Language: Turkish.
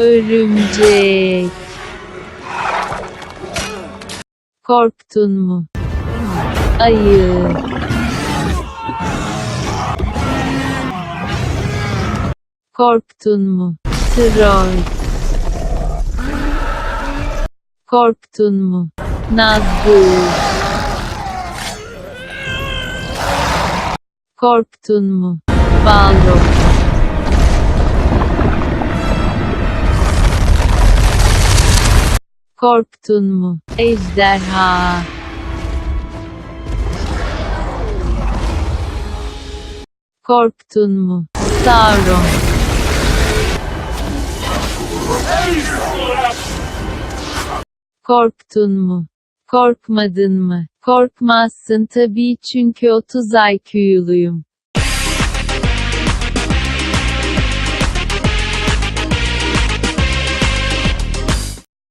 Örümcek. Korktun mu? Ayı. Korktun mu? Troll. Korktun mu? Nazgul. Korktun mu? Balrog. Korktun mu? Ejderha. Korktun mu? Sauron. Korktun mu? Korkmadın mı? Korkmazsın tabii çünkü 30 IQ'luyum.